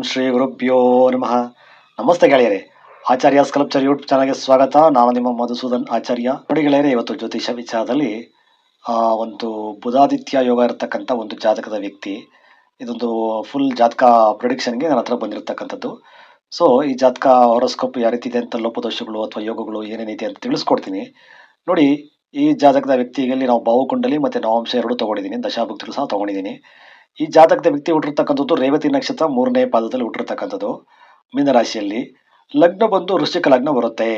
ಓಂ ಶ್ರೀ ಗುರುಭ್ಯೋ ನಮಃ. ನಮಸ್ತೆ ಗೆಳೆಯರೆ. ಆಚಾರ್ಯ ಸ್ಕಲ್ಪ್ಚರ್ ಯೂಟ್ಯೂಬ್ ಚಾನಲ್ಗೆ ಸ್ವಾಗತ. ನಾನು ನಿಮ್ಮ ಮಧುಸೂದನ್ ಆಚಾರ್ಯ. ನೋಡಿ ಗೆಳೆಯರೆ, ಇವತ್ತು ಜ್ಯೋತಿಷ ವಿಚಾರದಲ್ಲಿ ಒಂದು ಬುಧಾದಿತ್ಯ ಯೋಗ ಇರತಕ್ಕಂಥ ಒಂದು ಜಾತಕದ ವ್ಯಕ್ತಿ. ಇದೊಂದು ಫುಲ್ ಜಾತಕ ಪ್ರೊಡಿಕ್ಷನ್ಗೆ ನನ್ನ ಹತ್ರ ಬಂದಿರತಕ್ಕಂಥದ್ದು. ಸೊ ಈ ಜಾತಕ ಹೊರಸ್ಕೋಪ್ ಯಾವ ರೀತಿ ಇದೆ ಅಂತ, ಲೋಪದೋಷಗಳು ಅಥವಾ ಯೋಗಗಳು ಏನೇನಿದೆ ಅಂತ ತಿಳಿಸ್ಕೊಡ್ತೀನಿ. ನೋಡಿ, ಈ ಜಾತಕದ ವ್ಯಕ್ತಿಯಲ್ಲಿ ನಾವು ಭಾವಕುಂಡಲಿ ಮತ್ತು ನವಾಂಶ ಎರಡು ತಗೊಂಡಿದ್ದೀನಿ. ದಶಾಭಕ್ತಿಗಳು ಸಹ ತಗೊಂಡಿದ್ದೀನಿ. ಈ ಜಾತಕದ ವ್ಯಕ್ತಿ ಹುಟ್ಟಿರ್ತಕ್ಕಂಥದ್ದು ರೇವತಿ ನಕ್ಷತ್ರ ಮೂರನೇ ಪಾದದಲ್ಲಿ ಹುಟ್ಟಿರ್ತಕ್ಕಂಥದ್ದು. ಮೀನರಾಶಿಯಲ್ಲಿ ಲಗ್ನ ಬಂದು ವೃಶ್ಚಿಕ ಲಗ್ನ ಬರುತ್ತೆ.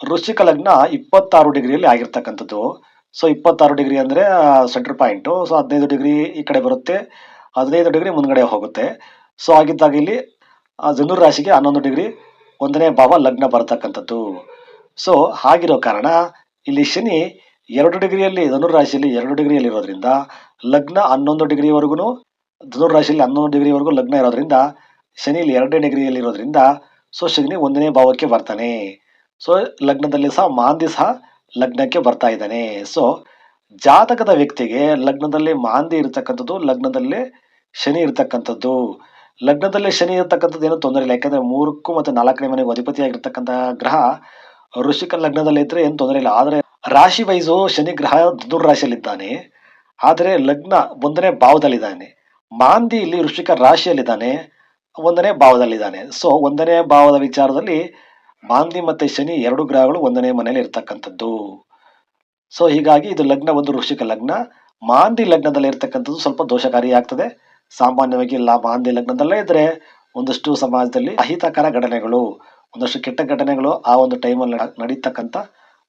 ವೃಶ್ಚಿಕ ಲಗ್ನ ಇಪ್ಪತ್ತಾರು ಡಿಗ್ರಿಯಲ್ಲಿ ಆಗಿರ್ತಕ್ಕಂಥದ್ದು. ಸೊ ಇಪ್ಪತ್ತಾರು ಡಿಗ್ರಿ ಅಂದರೆ ಸೆಂಟರ್ ಪಾಯಿಂಟು ಸೊ ಹದಿನೈದು ಡಿಗ್ರಿ ಈ ಕಡೆ ಬರುತ್ತೆ. ಹದಿನೈದು ಡಿಗ್ರಿ ಮುಂದ್ಗಡೆ ಹೋಗುತ್ತೆ. ಸೊ ಆಗಿದ್ದಾಗ ಇಲ್ಲಿ ಧನುರ್ ರಾಶಿಗೆ ಹನ್ನೊಂದು ಡಿಗ್ರಿ ಒಂದನೇ ಭಾವ ಲಗ್ನ ಬರತಕ್ಕಂಥದ್ದು. ಸೊ ಹಾಗಿರೋ ಕಾರಣ ಇಲ್ಲಿ ಶನಿ ಎರಡು ಡಿಗ್ರಿಯಲ್ಲಿ ಧನುರಾಶಿಯಲ್ಲಿ ಎರಡು ಡಿಗ್ರಿಯಲ್ಲಿ ಇರೋದ್ರಿಂದ ಲಗ್ನ ಹನ್ನೊಂದು ಡಿಗ್ರಿವರೆಗೂ ಧನುರಾಶಿಯಲ್ಲಿ ಹನ್ನೊಂದು ಡಿಗ್ರಿವರೆಗೂ ಲಗ್ನ ಇರೋದ್ರಿಂದ ಶನಿಯಲ್ಲಿ ಎರಡನೇ ಡಿಗ್ರಿಯಲ್ಲಿ ಇರೋದ್ರಿಂದ ಸೊ ಶನಿ ಒಂದನೇ ಭಾವಕ್ಕೆ ಬರ್ತಾನೆ. ಸೊ, ಲಗ್ನದಲ್ಲಿ ಸಹ ಮಾಂದಿ ಸಹ ಲಗ್ನಕ್ಕೆ ಬರ್ತಾ ಇದ್ದಾನೆ. ಸೊ, ಜಾತಕದ ವ್ಯಕ್ತಿಗೆ ಲಗ್ನದಲ್ಲಿ ಮಾಂದಿ ಇರತಕ್ಕಂಥದ್ದು, ಲಗ್ನದಲ್ಲಿ ಶನಿ ಇರತಕ್ಕಂಥದ್ದು. ಲಗ್ನದಲ್ಲಿ ಶನಿ ಇರತಕ್ಕಂಥದ್ದು ಏನೂ ತೊಂದರೆ ಇಲ್ಲ. ಯಾಕಂದ್ರೆ ಮೂರಕ್ಕೂ ಮತ್ತು ನಾಲ್ಕನೇ ಮನೆಗೆ ಅಧಿಪತಿಯಾಗಿರ್ತಕ್ಕಂಥ ಗ್ರಹ ಋಷಿಕ ಲಗ್ನದಲ್ಲಿ ಇದ್ದರೆ ಏನು ತೊಂದರೆ ಇಲ್ಲ. ಆದರೆ ರಾಶಿ ವೈಸು ಶನಿ ಗ್ರಹ ಧನುರ್ ರಾಶಿಯಲ್ಲಿದ್ದಾನೆ ಆದರೆ ಲಗ್ನ ಒಂದನೇ ಭಾವದಲ್ಲಿದ್ದಾನೆ. ಮಾಂದಿ ಇಲ್ಲಿ ವೃಶ್ಚಿಕ ರಾಶಿಯಲ್ಲಿದ್ದಾನೆ, ಒಂದನೇ ಭಾವದಲ್ಲಿದ್ದಾನೆ. ಸೊ ಒಂದನೇ ಭಾವದ ವಿಚಾರದಲ್ಲಿ ಮಾಂದಿ ಮತ್ತೆ ಶನಿ ಎರಡು ಗ್ರಹಗಳು ಒಂದನೇ ಮನೆಯಲ್ಲಿ ಇರ್ತಕ್ಕಂಥದ್ದು. ಸೊ ಹೀಗಾಗಿ ಇದು ಲಗ್ನ ಒಂದು ವೃಶ್ಚಿಕ ಲಗ್ನ. ಮಾಂದಿ ಲಗ್ನದಲ್ಲಿ ಇರ್ತಕ್ಕಂಥದ್ದು ಸ್ವಲ್ಪ ದೋಷಕಾರಿ ಆಗ್ತದೆ. ಸಾಮಾನ್ಯವಾಗಿ ಇಲ್ಲ ಮಾಂದಿ ಲಗ್ನದಲ್ಲೇ ಇದ್ದರೆ ಒಂದಷ್ಟು ಸಮಾಜದಲ್ಲಿ ಅಹಿತಕರ ಘಟನೆಗಳು, ಒಂದಷ್ಟು ಕೆಟ್ಟ ಘಟನೆಗಳು ಆ ಒಂದು ಟೈಮಲ್ಲಿ ನಡೀತಕ್ಕಂಥ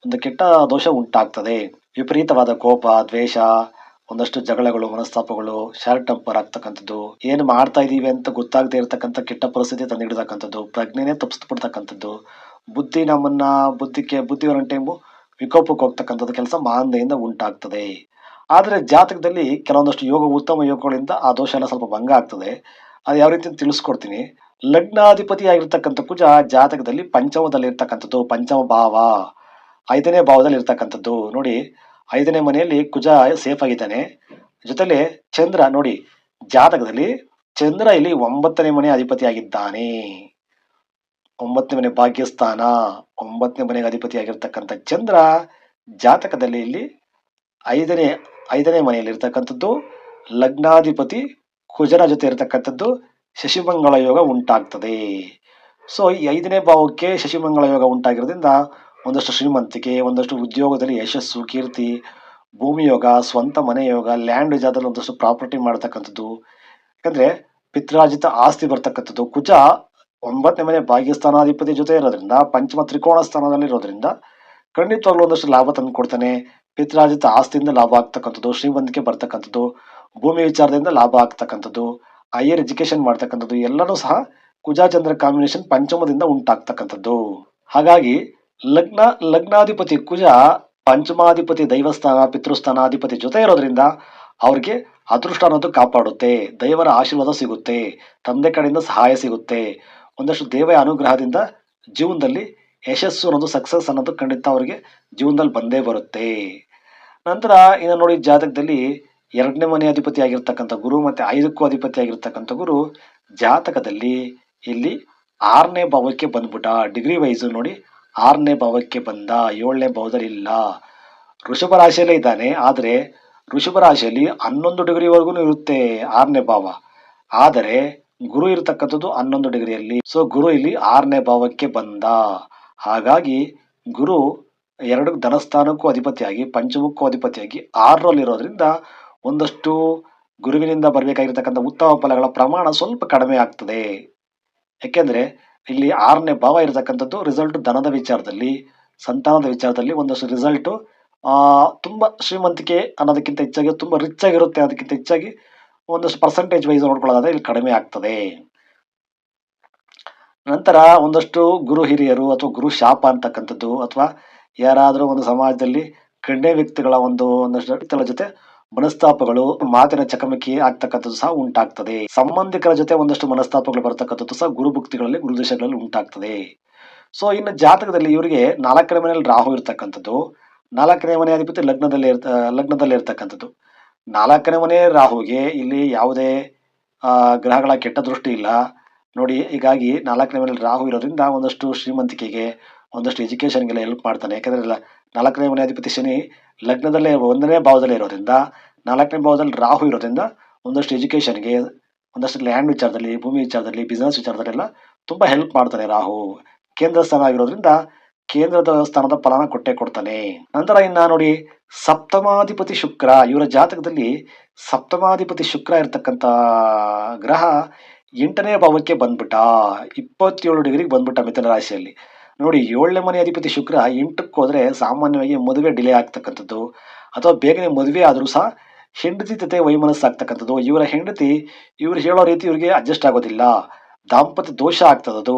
ಒಂದು ಕೆಟ್ಟ ದೋಷ ಉಂಟಾಗ್ತದೆ. ವಿಪರೀತವಾದ ಕೋಪ, ದ್ವೇಷ, ಒಂದಷ್ಟು ಜಗಳಗಳು, ಮನಸ್ತಾಪಗಳು ಶಾರ್ಟ್ ಟೆಂಪರ್ ಆಗ್ತಕ್ಕಂಥದ್ದು, ಏನು ಮಾಡ್ತಾ ಇದೀವಿ ಅಂತ ಗೊತ್ತಾಗದೇ ಇರತಕ್ಕಂಥ ಕೆಟ್ಟ ಪರಿಸ್ಥಿತಿ ತಂದಿಡ್ತಕ್ಕಂಥದ್ದು ಪ್ರಜ್ಞೆನೇ ತಪ್ಪಿಸ್ಬಿಡ್ತಕ್ಕಂಥದ್ದು, ಬುದ್ಧಿ ನಮ್ಮನ್ನ ಬುದ್ಧಿಗೆ ಬುದ್ಧಿ ಒಂದೊಂದು ಟೈಮು ವಿಕೋಪಕ್ಕೆ ಹೋಗ್ತಕ್ಕಂಥದ್ದು ಕೆಲಸ ಮಾಂದೆಯಿಂದ ಉಂಟಾಗ್ತದೆ. ಆದರೆ ಜಾತಕದಲ್ಲಿ ಕೆಲವೊಂದಷ್ಟು ಯೋಗ, ಉತ್ತಮ ಯೋಗಗಳಿಂದ ಆ ದೋಷ ಎಲ್ಲ ಸ್ವಲ್ಪ ಭಂಗ ಆಗ್ತದೆ. ಅದು ಯಾವ ರೀತಿ ತಿಳಿಸ್ಕೊಡ್ತೀನಿ. ಲಗ್ನಾಧಿಪತಿ ಆಗಿರ್ತಕ್ಕಂಥ ಕುಜ ಜಾತಕದಲ್ಲಿ ಪಂಚಮದಲ್ಲಿ ಇರ್ತಕ್ಕಂಥದ್ದು ಪಂಚಮ ಭಾವ. ಐದನೇ ಭಾವದಲ್ಲಿ ಇರ್ತಕ್ಕಂಥದ್ದು. ನೋಡಿ, ಐದನೇ ಮನೆಯಲ್ಲಿ ಕುಜ ಸೇಫ್ ಆಗಿದ್ದಾನೆ. ಜೊತೆಲಿ ಚಂದ್ರ, ನೋಡಿ, ಜಾತಕದಲ್ಲಿ ಚಂದ್ರ ಇಲ್ಲಿ ಒಂಬತ್ತನೇ ಮನೆ ಅಧಿಪತಿ ಆಗಿದ್ದಾನೆ ಒಂಬತ್ತನೇ ಮನೆ ಭಾಗ್ಯಸ್ಥಾನ, ಒಂಬತ್ತನೇ ಮನೆಗೆ ಅಧಿಪತಿ ಆಗಿರ್ತಕ್ಕಂಥ ಚಂದ್ರ ಜಾತಕದಲ್ಲಿ ಇಲ್ಲಿ ಐದನೇ ಐದನೇ ಮನೆಯಲ್ಲಿ ಇರ್ತಕ್ಕಂಥದ್ದು. ಲಗ್ನಾಧಿಪತಿ ಕುಜನ ಜೊತೆ ಇರತಕ್ಕಂಥದ್ದು. ಶಶಿಮಂಗಳ ಯೋಗ ಉಂಟಾಗ್ತದೆ. ಸೊ ಈ ಐದನೇ ಭಾವಕ್ಕೆ ಶಶಿಮಂಗಳ ಯೋಗ ಉಂಟಾಗಿರೋದ್ರಿಂದ ಒಂದಷ್ಟು ಶ್ರೀಮಂತಿಕೆ, ಒಂದಷ್ಟು ಉದ್ಯೋಗದಲ್ಲಿ ಯಶಸ್ಸು, ಕೀರ್ತಿ ಭೂಮಿ ಯೋಗ ಸ್ವಂತ ಮನೆ ಯೋಗ ಲ್ಯಾಂಡ್ ಜಾಗದಲ್ಲಿ ಒಂದಷ್ಟು ಪ್ರಾಪರ್ಟಿ ಮಾಡ್ತಕ್ಕಂಥದ್ದು. ಯಾಕಂದ್ರೆ ಪಿತ್ರಾರ್ಜಿತ ಆಸ್ತಿ ಬರ್ತಕ್ಕಂಥದ್ದು. ಕುಜ ಒಂಬತ್ತನೇ ಮನೆ ಭಾಗ್ಯಸ್ಥಾನಾಧಿಪತಿ ಜೊತೆ ಇರೋದ್ರಿಂದ, ಪಂಚಮ ತ್ರಿಕೋಣ ಸ್ಥಾನದಲ್ಲಿ ಇರೋದ್ರಿಂದ ಖಂಡಿತವಾಗ್ಲೂ ಒಂದಷ್ಟು ಲಾಭ ತಂದು ಕೊಡ್ತಾನೆ. ಪಿತ್ರಾರ್ಜಿತ ಆಸ್ತಿಯಿಂದ ಲಾಭ ಆಗ್ತಕ್ಕಂಥದ್ದು, ಶ್ರೀಮಂತಿಕೆ ಬರ್ತಕ್ಕಂಥದ್ದು, ಭೂಮಿ ವಿಚಾರದಿಂದ ಲಾಭ ಆಗ್ತಕ್ಕಂಥದ್ದು ಹೈಯರ್ ಎಜುಕೇಶನ್ ಮಾಡ್ತಕ್ಕಂಥದ್ದು, ಎಲ್ಲನೂ ಸಹ ಕುಜಾಚಂದ್ರ ಕಾಂಬಿನೇಷನ್ ಪಂಚಮದಿಂದ ಉಂಟಾಗ್ತಕ್ಕಂಥದ್ದು. ಹಾಗಾಗಿ ಲಗ್ನ, ಲಗ್ನಾಧಿಪತಿ ಕುಜ ಪಂಚಮಾಧಿಪತಿ ದೈವಸ್ಥಾನ, ಪಿತೃಸ್ಥಾನಾಧಿಪತಿ ಜೊತೆ ಇರೋದ್ರಿಂದ ಅವ್ರಿಗೆ ಅದೃಷ್ಟ ಅನ್ನೋದು ಕಾಪಾಡುತ್ತೆ. ದೈವರ ಆಶೀರ್ವಾದ ಸಿಗುತ್ತೆ. ತಂದೆ ಕಡೆಯಿಂದ ಸಹಾಯ ಸಿಗುತ್ತೆ. ಒಂದಷ್ಟು ದೇವ ಅನುಗ್ರಹದಿಂದ ಜೀವನದಲ್ಲಿ ಯಶಸ್ಸು ಅನ್ನೋದು ಸಕ್ಸಸ್ ಅನ್ನೋದು ಖಂಡಿತ ಅವರಿಗೆ ಜೀವನದಲ್ಲಿ ಬಂದೇ ಬರುತ್ತೆ. ನಂತರ ಇನ್ನು ನೋಡಿ ಜಾತಕದಲ್ಲಿ ಎರಡನೇ ಮನೆ ಅಧಿಪತಿ ಆಗಿರ್ತಕ್ಕಂಥ ಗುರು ಮತ್ತೆ ಐದಕ್ಕೂ ಅಧಿಪತಿ ಆಗಿರ್ತಕ್ಕಂಥ ಗುರು ಜಾತಕದಲ್ಲಿ ಇಲ್ಲಿ ಆರನೇ ಭಾವಕ್ಕೆ ಬಂದ್ಬಿಟ್ಟ. ಡಿಗ್ರಿ ವೈಸು ನೋಡಿ ಆರನೇ ಭಾವಕ್ಕೆ ಬಂದ, ಏಳನೇ ಭಾವದಲ್ಲಿ ಇಲ್ಲ ರಾಶಿಯಲ್ಲೇ ಇದ್ದಾನೆ, ಆದರೆ ಋಷಭ ರಾಶಿಯಲ್ಲಿ ಹನ್ನೊಂದು ಡಿಗ್ರಿವರೆಗೂ ಇರುತ್ತೆ ಆರನೇ ಭಾವ. ಆದರೆ ಗುರು ಇರತಕ್ಕಂಥದ್ದು ಹನ್ನೊಂದು ಡಿಗ್ರಿಯಲ್ಲಿ. ಸೊ ಗುರು ಇಲ್ಲಿ ಆರನೇ ಭಾವಕ್ಕೆ ಬಂದ. ಹಾಗಾಗಿ ಗುರು ಎರಡು ಧನಸ್ಥಾನಕ್ಕೂ ಅಧಿಪತಿಯಾಗಿ, ಪಂಚಮಕ್ಕೂ ಅಧಿಪತಿಯಾಗಿ ಆರರಲ್ಲಿರೋದ್ರಿಂದ ಒಂದಷ್ಟು ಗುರುವಿನಿಂದ ಬರಬೇಕಾಗಿರ್ತಕ್ಕಂಥ ಉತ್ತಮ ಫಲಗಳ ಪ್ರಮಾಣ ಸ್ವಲ್ಪ ಕಡಿಮೆ ಆಗ್ತದೆ. ಯಾಕೆಂದ್ರೆ ಇಲ್ಲಿ ಆರನೇ ಭಾವ ಇರತಕ್ಕಂಥದ್ದು ರಿಸಲ್ಟ್ ಧನದ ವಿಚಾರದಲ್ಲಿ, ಸಂತಾನದ ವಿಚಾರದಲ್ಲಿ ಒಂದಷ್ಟು ರಿಸಲ್ಟು ತುಂಬ ಶ್ರೀಮಂತಿಕೆ ಅನ್ನೋದಕ್ಕಿಂತ ಹೆಚ್ಚಾಗಿ, ತುಂಬ ರಿಚ್ ಆಗಿರುತ್ತೆ ಅದಕ್ಕಿಂತ ಹೆಚ್ಚಾಗಿ ಒಂದಷ್ಟು ಪರ್ಸೆಂಟೇಜ್ ವೈಸ್ ನೋಡ್ಕೊಳ್ಳೋದಾದ್ರೆ ಇಲ್ಲಿ ಕಡಿಮೆ ಆಗ್ತದೆ. ನಂತರ ಒಂದಷ್ಟು ಗುರು ಹಿರಿಯರು ಅಥವಾ ಗುರು ಶಾಪ ಅಂತಕ್ಕಂಥದ್ದು ಅಥವಾ ಯಾರಾದರೂ ಒಂದು ಸಮಾಜದಲ್ಲಿ ಕಣ್ಣೆ ವ್ಯಕ್ತಿಗಳ ಒಂದು, ಒಂದಷ್ಟು ವ್ಯಕ್ತಿಗಳ ಜೊತೆ ಮನಸ್ತಾಪಗಳು ಮಾತಿನ ಚಕಮಕಿ ಆಗ್ತಕ್ಕಂಥದ್ದು ಸಹ ಉಂಟಾಗ್ತದೆ. ಸಂಬಂಧಿಕರ ಜೊತೆ ಒಂದಷ್ಟು ಮನಸ್ತಾಪಗಳು ಬರ್ತಕ್ಕಂಥದ್ದು ಸಹ ಗುರುಭುಕ್ತಿಗಳಲ್ಲಿ ಗುರುದೇಶಗಳಲ್ಲಿ ಉಂಟಾಗ್ತದೆ. ಸೊ ಇನ್ನು ಜಾತಕದಲ್ಲಿ ಇವರಿಗೆ ನಾಲ್ಕನೇ ಮನೆಯಲ್ಲಿ ರಾಹು ಇರ್ತಕ್ಕಂಥದ್ದು. ನಾಲ್ಕನೇ ಮನೆ ಅಧಿಪತಿ ಲಗ್ನದಲ್ಲಿ ಇರ್ತ ಲಗ್ನದಲ್ಲಿ ಇರ್ತಕ್ಕಂಥದ್ದು. ನಾಲ್ಕನೇ ಮನೆ ರಾಹುಗೆ ಇಲ್ಲಿ ಯಾವುದೇ ಗ್ರಹಗಳ ಕೆಟ್ಟ ದೃಷ್ಟಿ ಇಲ್ಲ. ನೋಡಿ, ಹೀಗಾಗಿ ನಾಲ್ಕನೇ ಮನೆಯಲ್ಲಿ ರಾಹು ಇರೋದ್ರಿಂದ ಒಂದಷ್ಟು ಶ್ರೀಮಂತಿಕೆಗೆ ಒಂದಷ್ಟು ಎಜುಕೇಷನ್ಗೆಲ್ಲ ಹೆಲ್ಪ್ ಮಾಡ್ತಾನೆ. ಯಾಕಂದ್ರೆ ನಾಲ್ಕನೇ ಮನೆ ಅಧಿಪತಿ ಶನಿ ಲಗ್ನದಲ್ಲೇ ಒಂದನೇ ಭಾವದಲ್ಲೇ ಇರೋದ್ರಿಂದ, ನಾಲ್ಕನೇ ಭಾವದಲ್ಲಿ ರಾಹು ಇರೋದ್ರಿಂದ ಒಂದಷ್ಟು ಎಜುಕೇಷನ್ಗೆ ಒಂದಷ್ಟು ಲ್ಯಾಂಡ್ ವಿಚಾರದಲ್ಲಿ, ಭೂಮಿ ವಿಚಾರದಲ್ಲಿ ಬಿಸ್ನೆಸ್ ವಿಚಾರದಲ್ಲೆಲ್ಲ ತುಂಬ ಹೆಲ್ಪ್ ಮಾಡ್ತಾನೆ ರಾಹು. ಕೇಂದ್ರ ಸ್ಥಾನ ಆಗಿರೋದ್ರಿಂದ ಕೇಂದ್ರದ ಸ್ಥಾನದ ಫಲನ ಕೊಟ್ಟೆ ಕೊಡ್ತಾನೆ. ನಂತರ ಇನ್ನ ನೋಡಿ, ಸಪ್ತಮಾಧಿಪತಿ ಶುಕ್ರ, ಇವರ ಜಾತಕದಲ್ಲಿ ಸಪ್ತಮಾಧಿಪತಿ ಶುಕ್ರ ಇರತಕ್ಕಂಥ ಗ್ರಹ ಎಂಟನೇ ಭಾವಕ್ಕೆ ಬಂದ್ಬಿಟ್ಟ. ಇಪ್ಪತ್ತೇಳು ಡಿಗ್ರಿಗೆ ಬಂದ್ಬಿಟ್ಟ ಮಿಥುನ ರಾಶಿಯಲ್ಲಿ. ನೋಡಿ, ಏಳನೇ ಮನೆ ಅಧಿಪತಿ ಶುಕ್ರ ಎಂಟಕ್ಕೆ ಹೋದ್ರೆ ಸಾಮಾನ್ಯವಾಗಿ ಮದುವೆ ಡಿಲೇ ಆಗ್ತಕ್ಕಂಥದ್ದು. ಅಥವಾ ಬೇಗನೆ ಮದುವೆ ಆದರೂ ಸಹ ಹೆಂಡತಿ ಜೊತೆ ವೈಮನಸ್ಸಾಗ್ತಕ್ಕಂಥದ್ದು. ಇವರ ಹೆಂಡತಿ, ಇವರು ಹೇಳೋ ರೀತಿ ಇವರಿಗೆ ಅಡ್ಜಸ್ಟ್ ಆಗೋದಿಲ್ಲ. ದಾಂಪತ್ಯ ದೋಷ ಆಗ್ತದದು.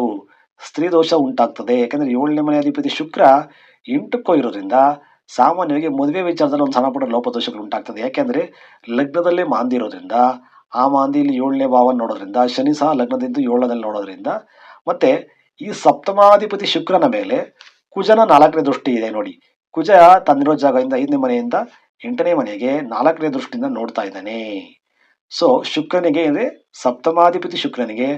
ಸ್ತ್ರೀ ದೋಷ ಉಂಟಾಗ್ತದೆ. ಯಾಕಂದ್ರೆ ಏಳನೇ ಮನೆ ಅಧಿಪತಿ ಶುಕ್ರ ಎಂಟಕ್ಕೋ ಇರೋದ್ರಿಂದ ಸಾಮಾನ್ಯವಾಗಿ ಮದುವೆ ವಿಚಾರದಲ್ಲಿ ಒಂದು ಸಣ್ಣಪುಟ್ಟ ಲೋಪದೋಷಗಳು ಉಂಟಾಗ್ತದೆ. ಯಾಕೆಂದ್ರೆ ಲಗ್ನದಲ್ಲೇ ಮಾಂದಿ ಇರೋದ್ರಿಂದ, ಆ ಮಾಂದಿಯಲ್ಲಿ ಏಳನೇ ಭಾವ ನೋಡೋದ್ರಿಂದ, ಶನಿ ಸಹ ಲಗ್ನದಿಂದ ಏಳನಲ್ಲಿ ನೋಡೋದ್ರಿಂದ, ಮತ್ತೆ ಈ ಸಪ್ತಮಾಧಿಪತಿ ಶುಕ್ರನ ಮೇಲೆ ಕುಜನ ನಾಲ್ಕನೇ ದೃಷ್ಟಿ ಇದೆ ನೋಡಿ. ಕುಜ ತಂದಿರೋ ಜಾಗದಿಂದ ಐದನೇ ಮನೆಯಿಂದ ಎಂಟನೇ ಮನೆಗೆ ನಾಲ್ಕನೇ ದೃಷ್ಟಿಯಿಂದ ನೋಡ್ತಾ ಇದ್ದಾನೆ. ಸೊ ಶುಕ್ರನಿಗೆ ಅಂದ್ರೆ ಸಪ್ತಮಾಧಿಪತಿ ಶುಕ್ರನಿಗೆ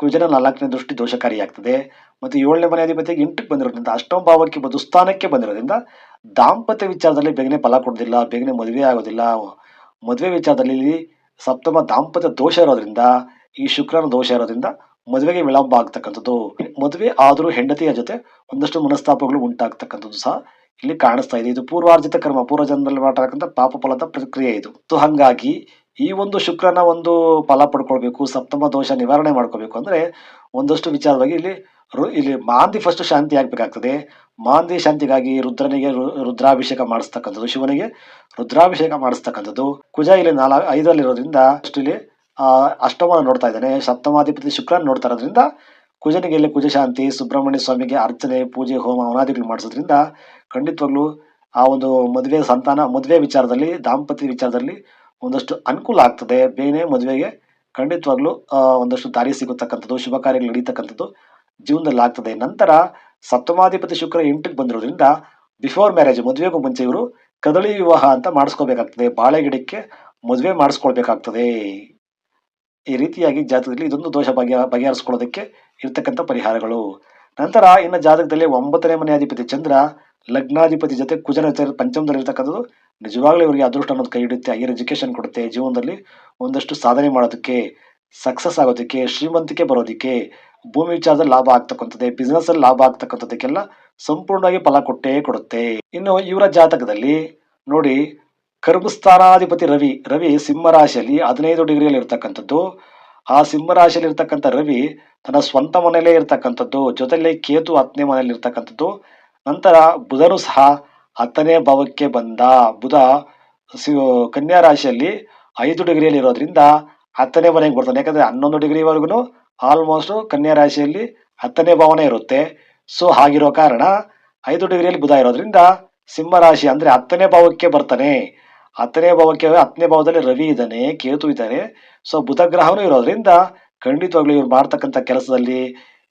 ಕುಜನ ನಾಲ್ಕನೇ ದೃಷ್ಟಿ ದೋಷಕಾರಿಯಾಗ್ತದೆ. ಮತ್ತು ಏಳನೇ ಮನೆ ಅಧಿಪತಿಗೆ ಎಂಟಕ್ಕೆ ಬಂದಿರೋದ್ರಿಂದ ಅಷ್ಟಮ ಭಾವಕ್ಕೆ ಬಂದು ಸ್ಥಾನಕ್ಕೆ ಬಂದಿರೋದ್ರಿಂದ ದಾಂಪತ್ಯ ವಿಚಾರದಲ್ಲಿ ಬೇಗನೆ ಫಲ ಕೊಡೋದಿಲ್ಲ ಬೇಗನೆ ಮದುವೆ ಆಗೋದಿಲ್ಲ. ಮದುವೆ ವಿಚಾರದಲ್ಲಿ ಸಪ್ತಮ ದಾಂಪತ್ಯ ದೋಷ ಇರೋದ್ರಿಂದ, ಈ ಶುಕ್ರನ ದೋಷ ಇರೋದ್ರಿಂದ ಮದುವೆಗೆ ವಿಳಂಬ ಆಗ್ತಕ್ಕಂಥದ್ದು, ಮದುವೆ ಆದರೂ ಹೆಂಡತಿಯ ಜೊತೆ ಒಂದಷ್ಟು ಮನಸ್ತಾಪಗಳು ಉಂಟಾಗ್ತಕ್ಕಂಥದ್ದು ಸಹ ಇಲ್ಲಿ ಕಾಣಿಸ್ತಾ ಇದೆ. ಇದು ಪೂರ್ವಾರ್ಜಿತ ಕರ್ಮ, ಪೂರ್ವ ಜನ್ಮದಲ್ಲಿ ಮಾಡತಕ್ಕಂಥ ಪಾಪ ಫಲದ ಪ್ರಕ್ರಿಯೆ ಇದು. ಸೊ, ಹಂಗಾಗಿ ಈ ಒಂದು ಶುಕ್ರನ ಒಂದು ಫಲ ಪಡ್ಕೊಳ್ಬೇಕು, ಸಪ್ತಮ ದೋಷ ನಿವಾರಣೆ ಮಾಡ್ಕೋಬೇಕು ಅಂದ್ರೆ ಒಂದಷ್ಟು ವಿಚಾರವಾಗಿ ಇಲ್ಲಿ ಇಲ್ಲಿ ಮಾಂದಿ ಫಸ್ಟ್ ಶಾಂತಿ ಆಗ್ಬೇಕಾಗ್ತದೆ. ಮಾಂದಿ ಶಾಂತಿಗಾಗಿ ರುದ್ರನಿಗೆ ರುದ್ರಾಭಿಷೇಕ ಮಾಡಿಸ್ತಕ್ಕಂಥದ್ದು, ಶಿವನಿಗೆ ರುದ್ರಾಭಿಷೇಕ ಮಾಡಿಸ್ತಕ್ಕಂಥದ್ದು. ಕುಜ ಇಲ್ಲಿ ನಾಲ್ಕು ಐದರಲ್ಲಿರೋದ್ರಿಂದ ಅಷ್ಟು ಇಲ್ಲಿ ಅಷ್ಟಮ ನೋಡ್ತಾ ಇದ್ದಾನೆ. ಸಪ್ತಮಾಧಿಪತಿ ಶುಕ್ರನ ನೋಡ್ತಾ ಇರೋದ್ರಿಂದ ಕುಜನಿಗೆ ಇಲ್ಲಿ ಕುಜ ಶಾಂತಿ, ಸುಬ್ರಹ್ಮಣ್ಯ ಸ್ವಾಮಿಗೆ ಅರ್ಚನೆ, ಪೂಜೆ, ಹೋಮ, ಅವನಾದಿಗಳು ಮಾಡಿಸೋದ್ರಿಂದ ಖಂಡಿತವಾಗ್ಲೂ ಆ ಒಂದು ಮದುವೆ ಸಂತಾನ, ಮದುವೆ ವಿಚಾರದಲ್ಲಿ, ದಾಂಪತ್ಯ ವಿಚಾರದಲ್ಲಿ ಒಂದಷ್ಟು ಅನುಕೂಲ ಆಗ್ತದೆ. ಬೇನೆ ಮದುವೆಗೆ ಖಂಡಿತವಾಗ್ಲೂ ಒಂದಷ್ಟು ದಾರಿ ಸಿಗತಕ್ಕಂಥದ್ದು ಶುಭ ಕಾರ್ಯಗಳು ನಡೀತಕ್ಕಂಥದ್ದು ಜೀವನದಲ್ಲಿ ಆಗ್ತದೆ. ನಂತರ ಸಪ್ತಮಾಧಿಪತಿ ಶುಕ್ರ ಎಂಟಕ್ಕೆ ಬಂದಿರೋದ್ರಿಂದ ಬಿಫೋರ್ ಮ್ಯಾರೇಜ್, ಮದುವೆಗೂ ಮುಂಚೆ ಇವರು ಕದಳಿ ವಿವಾಹ ಅಂತ ಮಾಡಿಸ್ಕೋಬೇಕಾಗ್ತದೆ. ಬಾಳೆಗಿಡಕ್ಕೆ ಮದುವೆ ಮಾಡಿಸ್ಕೊಳ್ಬೇಕಾಗ್ತದೆ. ಈ ರೀತಿಯಾಗಿ ಜಾತಕದಲ್ಲಿ ಇದೊಂದು ದೋಷ ಬಗೆಹ ಬಗೆಹರಿಸ್ಕೊಳ್ಳೋದಕ್ಕೆ ಇರ್ತಕ್ಕಂಥ ಪರಿಹಾರಗಳು. ನಂತರ ಇನ್ನು ಜಾತಕದಲ್ಲಿ ಒಂಬತ್ತನೇ ಮನೆ ಅಧಿಪತಿ ಚಂದ್ರ, ಲಗ್ನಾಧಿಪತಿ ಜೊತೆ ಕುಜನ ಪಂಚಮದಲ್ಲಿ ಇರ್ತಕ್ಕಂಥದ್ದು ನಿಜವಾಗ್ಲೂ ಇವರಿಗೆ ಅದೃಷ್ಟ ಅನ್ನೋದು ಕೈ ಹಿಡಿಯುತ್ತೆ, ಹೈಯರ್ ಎಜುಕೇಷನ್ ಕೊಡುತ್ತೆ, ಜೀವನದಲ್ಲಿ ಒಂದಷ್ಟು ಸಾಧನೆ ಮಾಡೋದಕ್ಕೆ, ಸಕ್ಸಸ್ ಆಗೋದಕ್ಕೆ, ಶ್ರೀಮಂತಿಕೆ ಬರೋದಕ್ಕೆ, ಭೂಮಿ ವಿಚಾರದಲ್ಲಿ ಲಾಭ ಆಗ್ತಕ್ಕಂಥದ್ದೇ ಬಿಸ್ನೆಸ್ ಅಲ್ಲಿ ಲಾಭ ಆಗ್ತಕ್ಕಂಥದ್ದಕ್ಕೆಲ್ಲ ಸಂಪೂರ್ಣವಾಗಿ ಫಲ ಕೊಟ್ಟೇ ಕೊಡುತ್ತೆ. ಇನ್ನು ಇವರ ಜಾತಕದಲ್ಲಿ ನೋಡಿ ಕರ್ಮಸ್ಥಾನಾಧಿಪತಿ ರವಿ ರವಿ ಸಿಂಹರಾಶಿಯಲ್ಲಿ ಹದಿನೈದು ಡಿಗ್ರಿಯಲ್ಲಿ ಇರ್ತಕ್ಕಂಥದ್ದು. ಆ ಸಿಂಹರಾಶಿಯಲ್ಲಿ ಇರ್ತಕ್ಕಂಥ ರವಿ ತನ್ನ ಸ್ವಂತ ಮನೆಯಲ್ಲೇ ಇರ್ತಕ್ಕಂಥದ್ದು, ಜೊತೆಯಲ್ಲೇ ಕೇತು ಹತ್ತನೇ ಮನೆಯಲ್ಲಿ ಇರ್ತಕ್ಕಂಥದ್ದು. ನಂತರ ಬುಧನು ಸಹ ಹತ್ತನೇ ಭಾವಕ್ಕೆ ಬಂದ. ಬುಧ ಕನ್ಯಾ ರಾಶಿಯಲ್ಲಿ ಐದು ಡಿಗ್ರಿಯಲ್ಲಿ ಇರೋದ್ರಿಂದ ಹತ್ತನೇ ಮನೆಗೆ ಬರ್ತಾನೆ. ಯಾಕಂದ್ರೆ ಹನ್ನೊಂದು ಡಿಗ್ರಿವರೆಗೂ ಆಲ್ಮೋಸ್ಟ್ ಕನ್ಯಾ ರಾಶಿಯಲ್ಲಿ ಹತ್ತನೇ ಭಾವನೆ ಇರುತ್ತೆ. ಸೊ ಹಾಗಿರೋ ಕಾರಣ ಐದು ಡಿಗ್ರಿಯಲ್ಲಿ ಬುಧ ಇರೋದ್ರಿಂದ ಸಿಂಹ ರಾಶಿ ಅಂದ್ರೆ ಹತ್ತನೇ ಭಾವಕ್ಕೆ ಬರ್ತಾನೆ. ಹತ್ತನೇ ಭಾವಕ್ಕೆ ಹತ್ತನೇ ಭಾವದಲ್ಲಿ ರವಿ ಇದ್ದಾನೆ, ಕೇತು ಇದ್ದಾನೆ. ಸೊ ಬುಧ ಗ್ರಹನೂ ಇರೋದ್ರಿಂದ ಖಂಡಿತವಾಗ್ಲೂ ಇವ್ರು ಮಾಡ್ತಕ್ಕಂಥ ಕೆಲಸದಲ್ಲಿ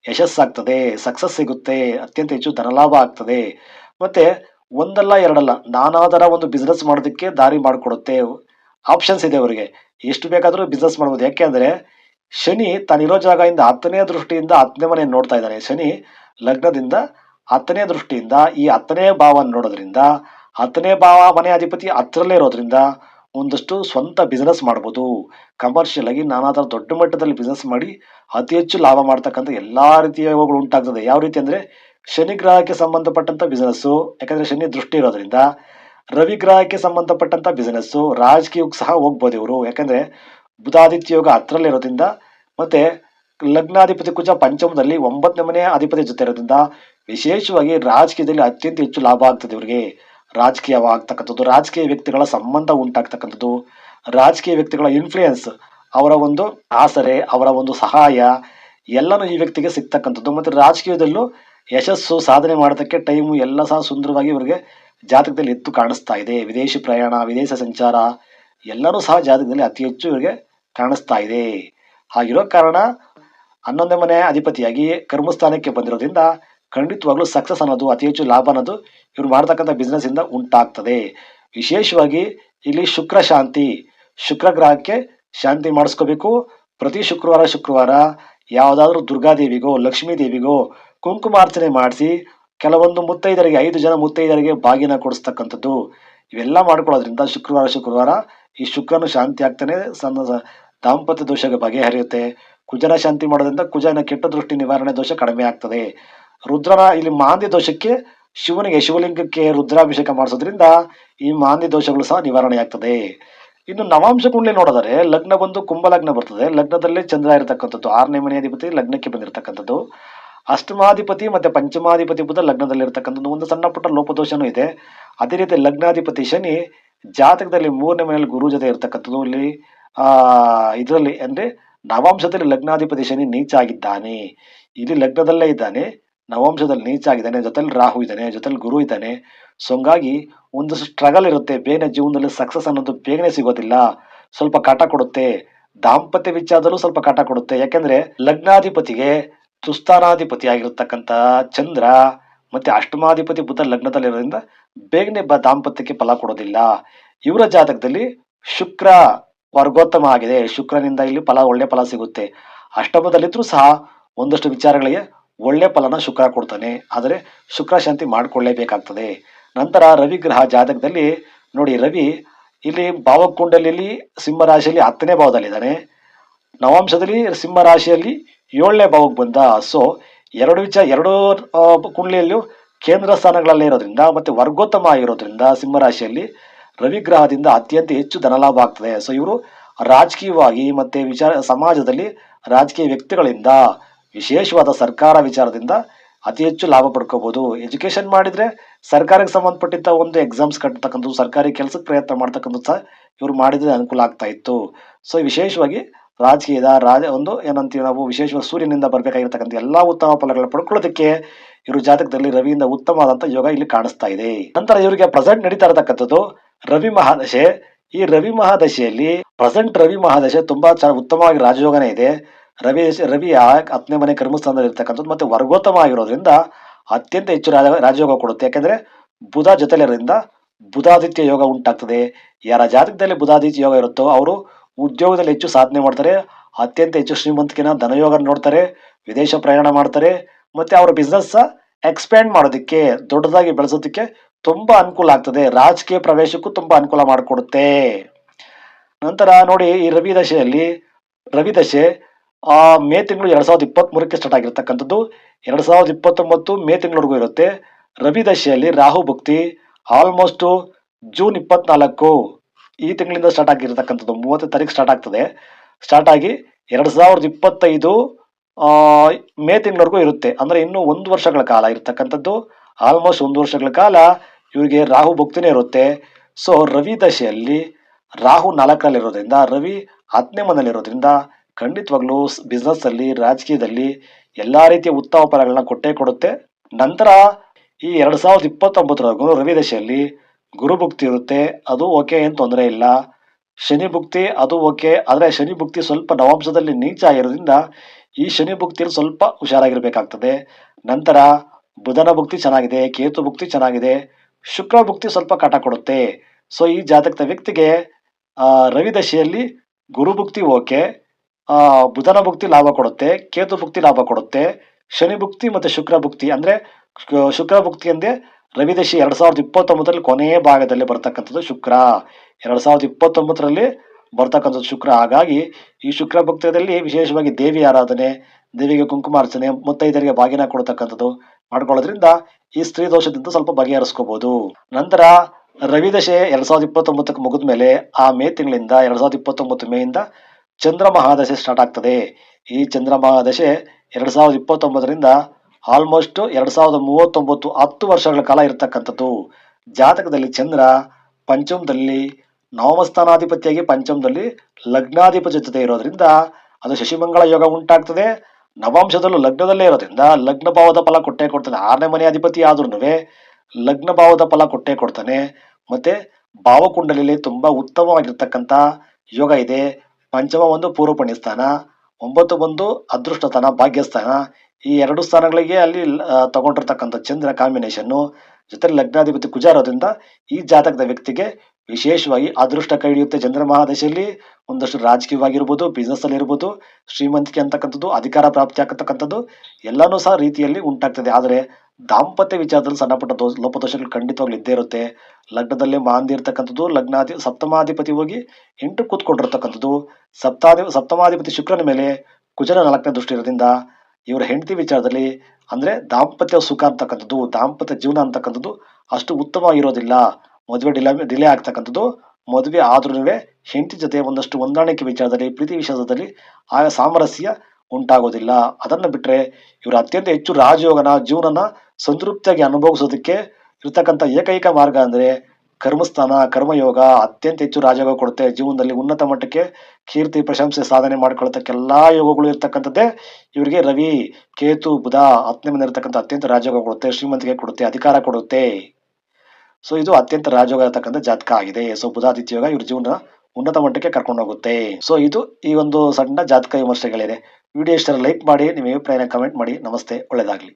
ಯಶಸ್ಸಾಗ್ತದೆ ಸಕ್ಸಸ್ ಸಿಗುತ್ತೆ, ಅತ್ಯಂತ ಹೆಚ್ಚು ಧನಲಾಭ ಆಗ್ತದೆ. ಮತ್ತೆ ಒಂದಲ್ಲ ಎರಡಲ್ಲ, ನಾನಾದರ ಒಂದು ಬಿಸ್ನೆಸ್ ಮಾಡೋದಕ್ಕೆ ದಾರಿ ಮಾಡಿಕೊಡುತ್ತೆ. ಆಪ್ಷನ್ಸ್ ಇದೆ ಅವರಿಗೆ. ಎಷ್ಟು ಬೇಕಾದರೂ ಬಿಸ್ನೆಸ್ ಮಾಡ್ಬೋದು. ಯಾಕೆಂದರೆ ಶನಿ ತಾನಿರೋ ಜಾಗದಿಂದ ಹತ್ತನೇ ದೃಷ್ಟಿಯಿಂದ ಹತ್ತನೇ ಮನೆ ನೋಡ್ತಾ ಇದ್ದಾನೆ. ಶನಿ ಲಗ್ನದಿಂದ ಹತ್ತನೇ ದೃಷ್ಟಿಯಿಂದ ಈ ಹತ್ತನೇ ಭಾವನ ನೋಡೋದ್ರಿಂದ ಹತ್ತನೇ ಭಾವ ಮನೆ ಅಧಿಪತಿ ಹತ್ರಲ್ಲೇ ಇರೋದ್ರಿಂದ ಒಂದಷ್ಟು ಸ್ವಂತ ಬಿಸ್ನೆಸ್ ಮಾಡ್ಬೋದು. ಕಮರ್ಷಿಯಲ್ ಆಗಿ ನಾನಾ ಥರ ದೊಡ್ಡ ಮಟ್ಟದಲ್ಲಿ ಬಿಸ್ನೆಸ್ ಮಾಡಿ ಅತಿ ಹೆಚ್ಚು ಲಾಭ ಮಾಡ್ತಕ್ಕಂಥ ಎಲ್ಲಾ ರೀತಿಯ ಯೋಗಗಳು ಉಂಟಾಗ್ತದೆ. ಯಾವ ರೀತಿ ಅಂದ್ರೆ ಶನಿ ಗ್ರಹಕ್ಕೆ ಸಂಬಂಧಪಟ್ಟಂತ ಬಿಸ್ನೆಸ್ಸು ಯಾಕಂದ್ರೆ ಶನಿ ದೃಷ್ಟಿ ಇರೋದ್ರಿಂದ ರವಿ ಗ್ರಹಕ್ಕೆ ಸಂಬಂಧಪಟ್ಟಂತ ಬಿಸ್ನೆಸ್ಸು ರಾಜಕೀಯಕ್ಕೆ ಸಹ ಹೋಗ್ಬೋದು ಇವರು. ಯಾಕಂದ್ರೆ ಬುಧಾದಿತ್ಯ ಯೋಗ ಹತ್ರಲ್ಲಿ ಇರೋದ್ರಿಂದ ಮತ್ತೆ ಲಗ್ನಾಧಿಪತಿ ಕುಜ ಪಂಚಮದಲ್ಲಿ ಒಂಬತ್ತನೇ ಮನೆ ಅಧಿಪತಿ ಜೊತೆ ಇರೋದ್ರಿಂದ ವಿಶೇಷವಾಗಿ ರಾಜಕೀಯದಲ್ಲಿ ಅತ್ಯಂತ ಹೆಚ್ಚು ಲಾಭ ಆಗ್ತದೆ ಇವರಿಗೆ. ರಾಜಕೀಯವಾಗ್ತಕ್ಕಂಥದ್ದು, ರಾಜಕೀಯ ವ್ಯಕ್ತಿಗಳ ಸಂಬಂಧ ಉಂಟಾಗ್ತಕ್ಕಂಥದ್ದು, ರಾಜಕೀಯ ವ್ಯಕ್ತಿಗಳ ಇನ್ಫ್ಲೂಯೆನ್ಸ್ ಅವರ ಒಂದು ಆಸರೆ, ಅವರ ಒಂದು ಸಹಾಯ, ಎಲ್ಲನೂ ಈ ವ್ಯಕ್ತಿಗೆ ಸಿಗ್ತಕ್ಕಂಥದ್ದು. ಮತ್ತು ರಾಜಕೀಯದಲ್ಲೂ ಯಶಸ್ಸು ಸಾಧನೆ ಮಾಡೋದಕ್ಕೆ ಟೈಮು ಎಲ್ಲ ಸಹ ಸುಂದರವಾಗಿ ಇವರಿಗೆ ಜಾತಕದಲ್ಲಿ ಎತ್ತು ಕಾಣಿಸ್ತಾ ಇದೆ. ವಿದೇಶಿ ಪ್ರಯಾಣ, ವಿದೇಶ ಸಂಚಾರ ಎಲ್ಲರೂ ಸಹ ಜಾತಕದಲ್ಲಿ ಅತಿ ಹೆಚ್ಚು ಇವರಿಗೆ ಕಾಣಿಸ್ತಾ ಇದೆ. ಹಾಗಿರೋ ಕಾರಣ ಹನ್ನೊಂದನೇ ಮನೆ ಅಧಿಪತಿಯಾಗಿ ಕರ್ಮಸ್ಥಾನಕ್ಕೆ ಬಂದಿರೋದ್ರಿಂದ ಖಂಡಿತವಾಗ್ಲೂ ಸಕ್ಸಸ್ ಅನ್ನೋದು, ಅತಿ ಹೆಚ್ಚು ಲಾಭ ಅನ್ನೋದು ಇವರು ಮಾಡ್ತಕ್ಕಂಥ ಬಿಸ್ನೆಸ್ ಇಂದ ಉಂಟಾಗ್ತದೆ. ವಿಶೇಷವಾಗಿ ಇಲ್ಲಿ ಶುಕ್ರ ಶಾಂತಿ, ಶುಕ್ರ ಗ್ರಹಕ್ಕೆ ಶಾಂತಿ ಮಾಡಿಸ್ಕೋಬೇಕು. ಪ್ರತಿ ಶುಕ್ರವಾರ ಶುಕ್ರವಾರ ಯಾವುದಾದ್ರೂ ದುರ್ಗಾದೇವಿಗೋ ಲಕ್ಷ್ಮೀ ದೇವಿಗೋ ಕುಂಕುಮಾರ್ಚನೆ ಮಾಡಿಸಿ ಕೆಲವೊಂದು ಮುತ್ತೈದರಿಗೆ, ಐದು ಜನ ಮುತ್ತೈದರಿಗೆ ಬಾಗಿನ ಕೊಡಿಸ್ತಕ್ಕಂಥದ್ದು. ಇವೆಲ್ಲ ಮಾಡ್ಕೊಳ್ಳೋದ್ರಿಂದ ಶುಕ್ರವಾರ ಶುಕ್ರವಾರ ಈ ಶುಕ್ರನು ಶಾಂತಿ ಆಗ್ತಾನೆ, ಸಣ್ಣ ದಾಂಪತ್ಯ ದೋಷ ಬಗೆಹರಿಯುತ್ತೆ ಕುಜನ ಶಾಂತಿ ಮಾಡೋದ್ರಿಂದ ಕುಜನ ಕೆಟ್ಟ ದೃಷ್ಟಿ ನಿವಾರಣೆ ದೋಷ ಕಡಿಮೆ ಆಗ್ತದೆ. ರುದ್ರನ ಇಲ್ಲಿ ಮಾಂದಿ ದೋಷಕ್ಕೆ ಶಿವನಿಗೆ ಶಿವಲಿಂಗಕ್ಕೆ ರುದ್ರಾಭಿಷೇಕ ಮಾಡಿಸೋದ್ರಿಂದ ಈ ಮಾಂದಿ ದೋಷಗಳು ಸಹ ನಿವಾರಣೆ ಆಗ್ತದೆ. ಇನ್ನು ನವಾಂಶ ಕುಂಡಲಿ ನೋಡಿದರೆ ಲಗ್ನ ಬಂದು ಕುಂಭ ಲಗ್ನ ಬರ್ತದೆ. ಲಗ್ನದಲ್ಲಿ ಚಂದ್ರ ಇರತಕ್ಕಂಥದ್ದು, ಆರನೇ ಮನೆ ಅಧಿಪತಿ ಲಗ್ನಕ್ಕೆ ಬಂದಿರತಕ್ಕಂಥದ್ದು. ಅಷ್ಟಮಾಧಿಪತಿ ಮತ್ತೆ ಪಂಚಮಾಧಿಪತಿ ಬುಧ ಲಗ್ನದಲ್ಲಿ ಇರತಕ್ಕಂಥದ್ದು ಒಂದು ಸಣ್ಣ ಪುಟ್ಟ ಲೋಪದೋಷನೂ ಇದೆ. ಅದೇ ರೀತಿ ಲಗ್ನಾಧಿಪತಿ ಶನಿ ಜಾತಕದಲ್ಲಿ ಮೂರನೇ ಮನೆಯಲ್ಲಿ ಗುರು ಜೊತೆ ಇರತಕ್ಕಂಥದ್ದು. ಇಲ್ಲಿ ಇದರಲ್ಲಿ ಅಂದ್ರೆ ನವಾಂಶದಲ್ಲಿ ಲಗ್ನಾಧಿಪತಿ ಶನಿ ನೀಚ ಆಗಿದ್ದಾನೆ ಇಲ್ಲಿ ಲಗ್ನದಲ್ಲೇ ಇದ್ದಾನೆ. ನವಾಂಶದಲ್ಲಿ ನೀಚ ಆಗಿದ್ದಾನೆ ಜೊತೆಲಿ ರಾಹು ಇದ್ದಾನೆ, ಜೊತೆಲಿ ಗುರು ಇದ್ದಾನೆ. ಸೊ ಹಂಗಾಗಿ ಒಂದಷ್ಟು ಸ್ಟ್ರಗಲ್ ಇರುತ್ತೆ, ಬೇಗನೆ ಜೀವನದಲ್ಲಿ ಸಕ್ಸಸ್ ಅನ್ನೋದು ಬೇಗನೆ ಸಿಗೋದಿಲ್ಲ. ಸ್ವಲ್ಪ ಕಾಟ ಕೊಡುತ್ತೆ. ದಾಂಪತ್ಯ ವಿಚಾರದಲ್ಲೂ ಸ್ವಲ್ಪ ಕಾಟ ಕೊಡುತ್ತೆ. ಯಾಕೆಂದ್ರೆ ಲಗ್ನಾಧಿಪತಿಗೆ ಸುಸ್ಥಾನಾಧಿಪತಿ ಆಗಿರತಕ್ಕಂಥ ಚಂದ್ರ ಮತ್ತೆ ಅಷ್ಟಮಾಧಿಪತಿ ಬುಧ ಲಗ್ನದಲ್ಲಿರೋದ್ರಿಂದ ಬೇಗನೆ ಬ ದಾಂಪತ್ಯಕ್ಕೆ ಫಲ ಕೊಡೋದಿಲ್ಲ. ಇವರ ಜಾತಕದಲ್ಲಿ ಶುಕ್ರ ವರ್ಗೋತ್ತಮ ಆಗಿದೆ. ಶುಕ್ರನಿಂದ ಇಲ್ಲಿ ಫಲ, ಒಳ್ಳೆ ಫಲ ಸಿಗುತ್ತೆ. ಅಷ್ಟಮದಲ್ಲಿದ್ರೂ ಸಹ ಒಂದಷ್ಟು ವಿಚಾರಗಳಿಗೆ ಒಳ್ಳೆ ಫಲನ ಶುಕ್ರ ಕೊಡ್ತಾನೆ. ಆದರೆ ಶುಕ್ರ ಶಾಂತಿ ಮಾಡಿಕೊಳ್ಳೇಬೇಕಾಗ್ತದೆ. ನಂತರ ರವಿ ಗ್ರಹ ಜಾತಕದಲ್ಲಿ ನೋಡಿ ರವಿ ಇಲ್ಲಿ ಭಾವಕುಂಡಲಿಯಲ್ಲಿ ಸಿಂಹರಾಶಿಯಲ್ಲಿ ಹತ್ತನೇ ಭಾವದಲ್ಲಿದ್ದಾನೆ. ನವಾಂಶದಲ್ಲಿ ಸಿಂಹರಾಶಿಯಲ್ಲಿ ಏಳನೇ ಭಾವಕ್ಕೆ ಬಂದ. ಸೊ ಎರಡು ವಿಚಾರ ಎರಡು ಕುಂಡಲಿಯಲ್ಲೂ ಕೇಂದ್ರ ಸ್ಥಾನಗಳಲ್ಲೇ ಇರೋದ್ರಿಂದ ಮತ್ತು ವರ್ಗೋತ್ತಮ ಆಗಿರೋದ್ರಿಂದ ಸಿಂಹರಾಶಿಯಲ್ಲಿ ರವಿಗ್ರಹದಿಂದ ರವಿ ಗ್ರಹದಿಂದ ಅತ್ಯಂತ ಹೆಚ್ಚು ಧನಲಾಭ ಆಗ್ತದೆ. ಸೊ ಇವರು ರಾಜಕೀಯವಾಗಿ ಮತ್ತು ವಿಚಾರ, ಸಮಾಜದಲ್ಲಿ ರಾಜಕೀಯ ವ್ಯಕ್ತಿಗಳಿಂದ ವಿಶೇಷವಾದ ಸರ್ಕಾರ ವಿಚಾರದಿಂದ ಅತಿ ಹೆಚ್ಚು ಲಾಭ ಪಡ್ಕೋಬಹುದು ಎಜುಕೇಶನ್ ಮಾಡಿದ್ರೆ ಸರ್ಕಾರಕ್ಕೆ ಸಂಬಂಧಪಟ್ಟಿದ್ದ ಒಂದು ಎಕ್ಸಾಮ್ಸ್ ಕಟ್ಟತಕ್ಕಂಥದ್ದು ಸರ್ಕಾರಿ ಕೆಲಸಕ್ಕೆ ಪ್ರಯತ್ನ ಮಾಡ್ತಕ್ಕಂಥದ್ದು ಸಹ ಇವರು ಮಾಡಿದ್ರೆ ಅನುಕೂಲ ಆಗ್ತಾ ಇತ್ತು. ಸೊ ವಿಶೇಷವಾಗಿ ರಾಜಕೀಯದ ರಾಜ ಒಂದು ಏನಂತೀವಿ ನಾವು, ವಿಶೇಷವಾಗಿ ಸೂರ್ಯನಿಂದ ಬರಬೇಕಾಗಿರ್ತಕ್ಕಂಥ ಎಲ್ಲಾ ಉತ್ತಮ ಫಲಗಳನ್ನ ಪಡ್ಕೊಳ್ಳೋದಕ್ಕೆ ಇವರು ಜಾತಕದಲ್ಲಿ ರವಿಯಿಂದ ಉತ್ತಮವಾದಂಥ ಯೋಗ ಇಲ್ಲಿ ಕಾಣಿಸ್ತಾ ಇದೆ. ನಂತರ ಇವರಿಗೆ ಪ್ರೆಸೆಂಟ್ ನಡೀತಾ ಇರತಕ್ಕಂಥದ್ದು ರವಿ ಮಹಾದಶೆ. ಈ ರವಿ ಮಹಾದಶೆಯಲ್ಲಿ ಪ್ರೆಸೆಂಟ್ ರವಿ ಮಹಾದಶೆ ತುಂಬಾ ಚೆನ್ನಾಗಿ ಉತ್ತಮವಾಗಿ ರಾಜಯೋಗನೇ ಇದೆ. ರವಿ ರವಿ ಹತ್ತನೇ ಮನೆ ಕರ್ಮಸ್ಥಾನದಲ್ಲಿ ಇರ್ತಕ್ಕಂಥದ್ದು ಮತ್ತೆ ವರ್ಗೋತ್ತಮ ಆಗಿರೋದ್ರಿಂದ ಅತ್ಯಂತ ಹೆಚ್ಚು ರಾಜ ರಾಜಯೋಗ ಕೊಡುತ್ತೆ. ಯಾಕಂದ್ರೆ ಬುಧ ಜೊತೆಲಿರೋದ್ರಿಂದ ಬುಧಾದಿತ್ಯ ಯೋಗ ಉಂಟಾಗ್ತದೆ. ಯಾರ ಜಾತಕದಲ್ಲಿ ಬುಧಾದಿತ್ಯ ಯೋಗ ಇರುತ್ತೋ ಅವರು ಉದ್ಯೋಗದಲ್ಲಿ ಹೆಚ್ಚು ಸಾಧನೆ ಮಾಡ್ತಾರೆ. ಅತ್ಯಂತ ಹೆಚ್ಚು ಶ್ರೀಮಂತಿಕೆನ ಧನಯೋಗ ನೋಡ್ತಾರೆ, ವಿದೇಶ ಪ್ರಯಾಣ ಮಾಡ್ತಾರೆ, ಮತ್ತೆ ಅವರ ಬಿಸ್ನೆಸ್ ಎಕ್ಸ್ಪ್ಯಾಂಡ್ ಮಾಡೋದಕ್ಕೆ, ದೊಡ್ಡದಾಗಿ ಬೆಳೆಸೋದಕ್ಕೆ ತುಂಬಾ ಅನುಕೂಲ ಆಗ್ತದೆ. ರಾಜಕೀಯ ಪ್ರವೇಶಕ್ಕೂ ತುಂಬಾ ಅನುಕೂಲ ಮಾಡಿಕೊಡುತ್ತೆ. ನಂತರ ನೋಡಿ ಈ ರವಿ ದಶೆಯಲ್ಲಿ, ರವಿ ದಶೆ ಆ ಮೇ ತಿಂಗಳು ಎರಡ್ ಸಾವಿರದ ಇಪ್ಪತ್ತ್ ಮೂರಕ್ಕೆ ಸ್ಟಾರ್ಟ್ ಆಗಿರ್ತಕ್ಕಂಥದ್ದು. ಎರಡ್ ಸಾವಿರದ ಇಪ್ಪತ್ತೊಂಬತ್ತು ಮೇ ತಿಂಗಳವರೆಗೂ ಇರುತ್ತೆ. ರವಿ ದಶೆಯಲ್ಲಿ ರಾಹು ಭಕ್ತಿ ಆಲ್ಮೋಸ್ಟ್ ಜೂನ್ ಇಪ್ಪತ್ನಾಲ್ಕು ಈ ತಿಂಗಳಿಂದ ಸ್ಟಾರ್ಟ್ ಆಗಿರ್ತಕ್ಕಂಥದ್ದು. ಮೂವತ್ತನೇ ತಾರೀಕು ಸ್ಟಾರ್ಟ್ ಆಗ್ತದೆ. ಸ್ಟಾರ್ಟ್ ಆಗಿ ಎರಡ್ ಸಾವಿರದ ಇಪ್ಪತ್ತೈದು ಮೇ ತಿಂಗಳವರೆಗೂ ಇರುತ್ತೆ. ಅಂದ್ರೆ ಇನ್ನು ಒಂದು ವರ್ಷಗಳ ಕಾಲ ಇರ್ತಕ್ಕಂಥದ್ದು. ಆಲ್ಮೋಸ್ಟ್ ಒಂದು ವರ್ಷಗಳ ಕಾಲ ಇವರಿಗೆ ರಾಹು ಭಕ್ತಿನೇ ಇರುತ್ತೆ. ಸೊ ರವಿ ದಶೆಯಲ್ಲಿ ರಾಹು ನಾಲ್ಕರಲ್ಲಿರೋದ್ರಿಂದ, ರವಿ ಹತ್ತನೇ ಮನೆಯಲ್ಲಿರೋದ್ರಿಂದ ಖಂಡಿತವಾಗ್ಲೂ ಬಿಸ್ನೆಸ್ ಅಲ್ಲಿ ರಾಜಕೀಯದಲ್ಲಿ ಎಲ್ಲಾ ರೀತಿಯ ಉತ್ತಮ ಫಲಗಳನ್ನ ಕೊಟ್ಟೇ ಕೊಡುತ್ತೆ. ನಂತರ ಈ ಎರಡ್ ಸಾವಿರದ ಇಪ್ಪತ್ತೊಂಬತ್ತರವರೆಗೂ ರವಿ ದಶೆಯಲ್ಲಿ ಗುರು ಭುಕ್ತಿ ಇರುತ್ತೆ, ಅದು ಓಕೆ ಏನು ತೊಂದರೆ ಇಲ್ಲ. ಶನಿ ಭುಕ್ತಿ, ಅದು ಓಕೆ. ಆದ್ರೆ ಶನಿ ಭುಕ್ತಿ ಸ್ವಲ್ಪ ನವಾಂಶದಲ್ಲಿ ನೀಚ ಆಗಿರೋದ್ರಿಂದ ಈ ಶನಿ ಭುಕ್ತಿಯಲ್ಲಿ ಸ್ವಲ್ಪ ಹುಷಾರಾಗಿರ್ಬೇಕಾಗ್ತದೆ. ನಂತರ ಬುಧನ ಭುಕ್ತಿ ಚೆನ್ನಾಗಿದೆ, ಕೇತು ಭುಕ್ತಿ ಚೆನ್ನಾಗಿದೆ, ಶುಕ್ರ ಭುಕ್ತಿ ಸ್ವಲ್ಪ ಕಾಟ ಕೊಡುತ್ತೆ. ಸೊ ಈ ಜಾತಕದ ವ್ಯಕ್ತಿಗೆ ರವಿ ದಶೆಯಲ್ಲಿ ಗುರು ಭುಕ್ತಿ ಓಕೆ. ಆ, ಬುಧನ ಭುಕ್ತಿ ಲಾಭ ಕೊಡುತ್ತೆ ಕೇತು ಭುಕ್ತಿ ಲಾಭ ಕೊಡುತ್ತೆ ಶನಿ ಭುಕ್ತಿ ಮತ್ತೆ ಶುಕ್ರ ಭುಕ್ತಿ. ಅಂದ್ರೆ ಶುಕ್ರ ಭುಕ್ತಿ ಅಂದ್ರೆ ರವಿದಶಿ ಎರಡ್ ಸಾವಿರದ ಇಪ್ಪತ್ತೊಂಬತ್ತರಲ್ಲಿ ಕೊನೆಯ ಭಾಗದಲ್ಲಿ ಬರ್ತಕ್ಕಂಥದ್ದು ಶುಕ್ರ. ಎರಡು ಸಾವಿರದ ಇಪ್ಪತ್ತೊಂಬತ್ತರಲ್ಲಿ ಬರ್ತಕ್ಕಂಥದ್ದು ಶುಕ್ರ. ಹಾಗಾಗಿ ಈ ಶುಕ್ರ ಭಕ್ತದಲ್ಲಿ ವಿಶೇಷವಾಗಿ ದೇವಿ ಆರಾಧನೆ ದೇವಿಗೆ ಕುಂಕುಮಾರ್ಚನೆ ಮುತ್ತೈದರಿಗೆ ಬಾಗಿನ ಕೊಡ್ತಕ್ಕಂಥದ್ದು ಮಾಡ್ಕೊಳ್ಳೋದ್ರಿಂದ ಈ ಸ್ತ್ರೀ ದೋಷದಿಂದ ಸ್ವಲ್ಪ ಬಗೆಹರಿಸ್ಕೋಬಹುದು ನಂತರ ರವಿದಶೆ ಎರಡ್ ಸಾವಿರದ ಇಪ್ಪತ್ತೊಂಬತ್ತಕ್ಕೆ ಮುಗಿದ ಮೇಲೆ ಆ ಮೇ ತಿಂಗಳಿಂದ ಎರಡ್ ಸಾವಿರದ ಇಪ್ಪತ್ತೊಂಬತ್ತು ಮೇಯಿಂದ ಚಂದ್ರ ಮಹಾದಶೆ ಸ್ಟಾರ್ಟ್ ಆಗ್ತದೆ. ಈ ಚಂದ್ರ ಮಹಾದಶೆ ಎರಡ್ ಸಾವಿರದ ಇಪ್ಪತ್ತೊಂಬತ್ತರಿಂದ ಆಲ್ಮೋಸ್ಟ್ ಎರಡ್ ಸಾವಿರದ ಮೂವತ್ತೊಂಬತ್ತು ಹತ್ತು ವರ್ಷಗಳ ಕಾಲ ಇರತಕ್ಕಂಥದ್ದು. ಜಾತಕದಲ್ಲಿ ಚಂದ್ರ ಪಂಚಮದಲ್ಲಿ ನವಮಸ್ಥಾನಾಧಿಪತಿಯಾಗಿ ಪಂಚಮದಲ್ಲಿ ಲಗ್ನಾಧಿಪತಿ ಜೊತೆ ಇರೋದ್ರಿಂದ ಅದು ಶಶಿಮಂಗಳ ಯೋಗ ಉಂಟಾಗ್ತದೆ. ನವಾಂಶದಲ್ಲೂ ಲಗ್ನದಲ್ಲೇ ಇರೋದ್ರಿಂದ ಲಗ್ನ ಭಾವದ ಫಲ ಕೊಟ್ಟೇ ಕೊಡ್ತಾನೆ. ಆರನೇ ಮನೆ ಅಧಿಪತಿ ಆದ್ರೂ ಲಗ್ನ ಭಾವದ ಫಲ ಕೊಟ್ಟೇ ಕೊಡ್ತಾನೆ. ಮತ್ತೆ ಭಾವಕುಂಡಲಿಯಲ್ಲಿ ತುಂಬಾ ಉತ್ತಮವಾಗಿರ್ತಕ್ಕಂಥ ಯೋಗ ಇದೆ. ಪಂಚಮ ಒಂದು ಪೂರ್ವ ಪುಣ್ಯ ಸ್ಥಾನ, ಒಂಬತ್ತು ಬಂದು ಅದೃಷ್ಟ ಸ್ಥಾನ ಭಾಗ್ಯಸ್ಥಾನ ಈ ಎರಡು ಸ್ಥಾನಗಳಿಗೆ ಅಲ್ಲಿ ತಗೊಂಡಿರ್ತಕ್ಕಂಥ ಚಂದ್ರ ಕಾಂಬಿನೇಷನ್ನು ಜೊತೆ ಲಗ್ನಾಧಿಪತಿ ಕುಜ ಈ ಜಾತಕದ ವ್ಯಕ್ತಿಗೆ ವಿಶೇಷವಾಗಿ ಅದೃಷ್ಟ ಕೈ ಹಿಡಿಯುತ್ತೆ ಚಂದ್ರಮಾ ದಶೆಯಲ್ಲಿ ಒಂದಷ್ಟು ರಾಜಕೀಯವಾಗಿರ್ಬೋದು ಬಿಸ್ನೆಸ್ ಅಲ್ಲಿ ಇರ್ಬೋದು, ಶ್ರೀಮಂತಿಕೆ ಅಂತಕ್ಕಂಥದ್ದು, ಅಧಿಕಾರ ಪ್ರಾಪ್ತಿ ಆಗ್ತಕ್ಕಂಥದ್ದು, ಎಲ್ಲಾನು ಸಹ ರೀತಿಯಲ್ಲಿ ಉಂಟಾಗ್ತದೆ. ಆದರೆ ದಾಂಪತ್ಯ ವಿಚಾರದಲ್ಲಿ ಸಣ್ಣಪುಟ್ಟ ದೋಷ ಲೋಪದೋಷಗಳು ಖಂಡಿತವಾಗ್ಲೂ ಇದ್ದೇ ಇರುತ್ತೆ. ಲಗ್ನದಲ್ಲೇ ಮಾಂದಿ ಇರ್ತಕ್ಕಂಥದ್ದು ಲಗ್ನಾಧಿ ಸಪ್ತಮಾಧಿಪತಿ ಹೋಗಿ ಎಂಟು ಕೂತ್ಕೊಂಡಿರ್ತಕ್ಕಂಥದ್ದು. ಸಪ್ತಾಧಿ ಸಪ್ತಮಾಧಿಪತಿ ಶುಕ್ರನ ಮೇಲೆ ಕುಜನ ನಾಲ್ಕನೇ ದೃಷ್ಟಿ ಇರೋದ್ರಿಂದ ಇವರ ಹೆಂಡತಿ ವಿಚಾರದಲ್ಲಿ ಅಂದ್ರೆ ದಾಂಪತ್ಯ ಸುಖ ಅಂತಕ್ಕಂಥದ್ದು, ದಾಂಪತ್ಯ ಜೀವನ ಅಂತಕ್ಕಂಥದ್ದು ಅಷ್ಟು ಉತ್ತಮವಾಗಿರೋದಿಲ್ಲ ಮದುವೆ ಡಿಲೇ ಡಿಲೇ ಆಗ್ತಕ್ಕಂಥದ್ದು. ಮದುವೆ ಆದ್ರೂ ಹೆಂಡತಿ ಜೊತೆ ಒಂದಷ್ಟು ಹೊಂದಾಣಿಕೆ ವಿಚಾರದಲ್ಲಿ, ಪ್ರೀತಿ ವಿಶ್ವಾಸದಲ್ಲಿ ಆಗ ಸಾಮರಸ್ಯ ಉಂಟಾಗೋದಿಲ್ಲ. ಅದನ್ನು ಬಿಟ್ಟರೆ ಇವರು ಅತ್ಯಂತ ಹೆಚ್ಚು ರಾಜಯೋಗನ, ಜೀವನನ ಸಂತೃಪ್ತಿಯಾಗಿ ಅನುಭವಿಸೋದಕ್ಕೆ ಇರ್ತಕ್ಕಂಥ ಏಕೈಕ ಮಾರ್ಗ ಅಂದರೆ ಕರ್ಮಸ್ಥಾನ, ಕರ್ಮಯೋಗ. ಅತ್ಯಂತ ಹೆಚ್ಚು ರಾಜಯೋಗ ಕೊಡುತ್ತೆ. ಜೀವನದಲ್ಲಿ ಉನ್ನತ ಮಟ್ಟಕ್ಕೆ ಕೀರ್ತಿ, ಪ್ರಶಂಸೆ, ಸಾಧನೆ ಮಾಡ್ಕೊಳ್ಳತಕ್ಕ ಎಲ್ಲಾ ಯೋಗಗಳು ಇರ್ತಕ್ಕಂಥದ್ದೇ ಇವರಿಗೆ ರವಿ, ಕೇತು, ಬುಧ, ಹತ್ತನೇ ಮನೆ ಇರ್ತಕ್ಕಂಥ ಅತ್ಯಂತ ರಾಜಯೋಗ ಕೊಡುತ್ತೆ, ಶ್ರೀಮಂತಿಗೆ ಕೊಡುತ್ತೆ, ಅಧಿಕಾರ ಕೊಡುತ್ತೆ. ಸೊ ಇದು ಅತ್ಯಂತ ರಾಜಯೋಗ ಇರತಕ್ಕಂಥ ಜಾತಕ ಆಗಿದೆ. ಸೊ ಬುಧಾದಿತ್ಯ ಯೋಗ ಇವ್ರ ಜೀವನ ಉನ್ನತ ಮಟ್ಟಕ್ಕೆ ಕರ್ಕೊಂಡು ಹೋಗುತ್ತೆ ಸೊ ಇದು ಈ ಒಂದು ಸಣ್ಣ ಜಾತಕ ವಿಮರ್ಶೆಗಳಿದೆ. ವಿಡಿಯೋ ಇಷ್ಟರ ಲೈಕ್ ಮಾಡಿ, ನಿಮ್ಮ ಅಭಿಪ್ರಾಯನ ಕಮೆಂಟ್ ಮಾಡಿ. ನಮಸ್ತೆ, ಒಳ್ಳೆಯದಾಗಲಿ.